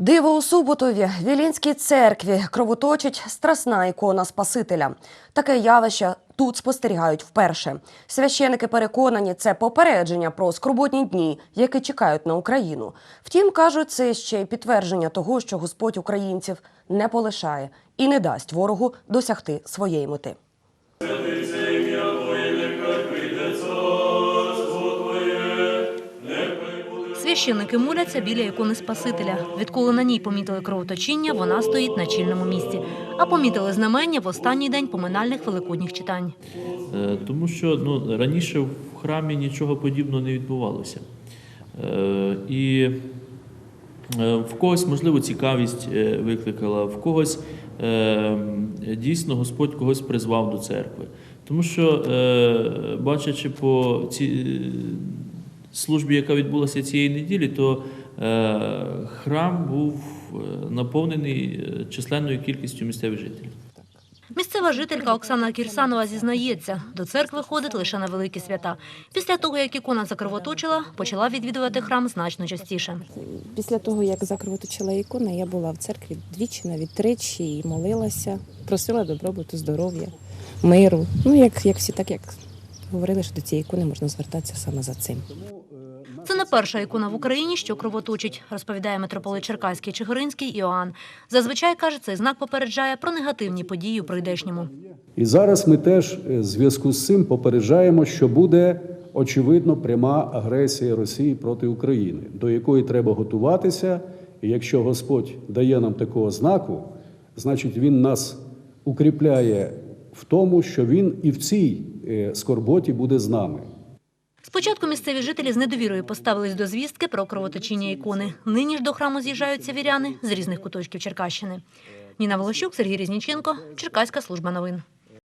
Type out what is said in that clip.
Диво у Суботові, Вілінській церкві кровоточить страсна ікона Спасителя. Таке явище тут спостерігають вперше. Священики переконані, це попередження про скорботні дні, які чекають на Україну. Втім, кажуть, це ще й підтвердження того, що Господь українців не полишає і не дасть ворогу досягти своєї мети. Священники моляться біля ікони Спасителя. Відколи на ній помітили кровоточіння, вона стоїть на чільному місці. А помітили знамення в останній день поминальних великодніх читань. Е, Тому що ну, раніше в храмі нічого подібного не відбувалося. Е, І е, в когось, можливо, цікавість викликала, в когось дійсно Господь когось призвав до церкви. Тому що, бачачи по цій службі, яка відбулася цієї неділі, то е, храм був е, наповнений е, численною кількістю місцевих жителів. Місцева жителька Оксана Кірсанова зізнається, до церкви ходить лише на великі свята. Після того, як ікона закривоточила, почала відвідувати храм значно частіше. Після того, як закривоточила ікона, я була в церкві двічі, навіть тричі, і молилася, просила добробуту, здоров'я, миру. Ну, як, як всі, так як говорили, що до цієї ікони можна звертатися саме за цим. Це не перша ікона в Україні, що кровоточить, розповідає митрополит Черкаський Чигиринський Іоанн. Зазвичай каже, цей знак попереджає про негативні події у прийдешньому. І зараз ми теж е, в зв'язку з цим попереджаємо, що буде очевидно пряма агресія Росії проти України, до якої треба готуватися. І якщо Господь дає нам такого знаку, значить Він нас укріпляє в тому, що Він і в цій е, скорботі буде з нами. Спочатку місцеві жителі з недовірою поставились до звістки про кровоточіння ікони. Нині ж до храму з'їжджаються віряни з різних куточків Черкащини. Ніна Волощук, Сергій Різніченко, Черкаська служба новин.